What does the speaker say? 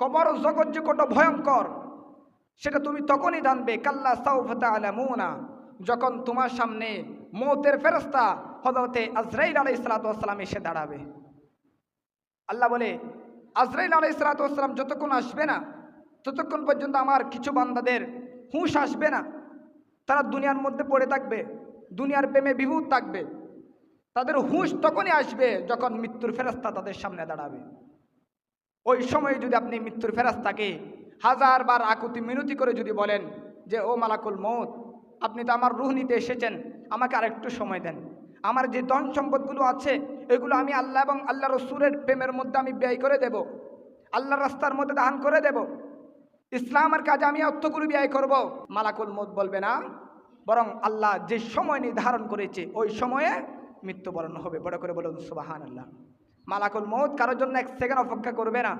কবর জগৎ যে কত ভয়ঙ্কর। সেটা তুমি তখনই জানবে, কাল্লা সাউফতা আলামুনা যখন তোমার সামনে মৌতের ফেরস্তা হজরতে আজরাইল আলাই সালাতাম এসে দাঁড়াবে। আল্লাহ বলে, আজরাইল আলাই সালাতাম যতক্ষণ আসবে না, ততক্ষণ পর্যন্ত আমার কিছু বান্দাদের হুঁশ আসবে না। তারা দুনিয়ার মধ্যে পড়ে থাকবে, দুনিয়ার প্রেমে বিভূত থাকবে। তাদের হুঁশ তখনই আসবে যখন মৃত্যুর ফেরস্তা তাদের সামনে দাঁড়াবে। ওই সময়ে যদি আপনি মৃত্যুর ফেরাস্তাকে হাজার বার আকুতি মিনতি করে যদি বলেন যে, ও মালাকুল মৌত আপনি তো আমার রুহ নিতে এসেছেন, আমাকে আরেকটু সময় দেন। আমার যে ধন সম্পদগুলো আছে, এগুলো আমি আল্লাহ এবং আল্লাহ রসুরের প্রেমের মধ্যে আমি ব্যয় করে দেব। আল্লাহ রাস্তার মধ্যে দান করে দেব। ইসলামের কাজে আমি অর্থগুলো ব্যয় করব। মালাকুল মৌত বলবে না, বরং আল্লাহ যে সময় নির্ধারণ করেছে, ওই সময়ে মৃত্যুবরণ হবে। বড় করে বলুন সুবাহান আল্লাহ মালাকুল মৌত কারোর জন্য এক সেকেন্ড অপেক্ষা করবে না।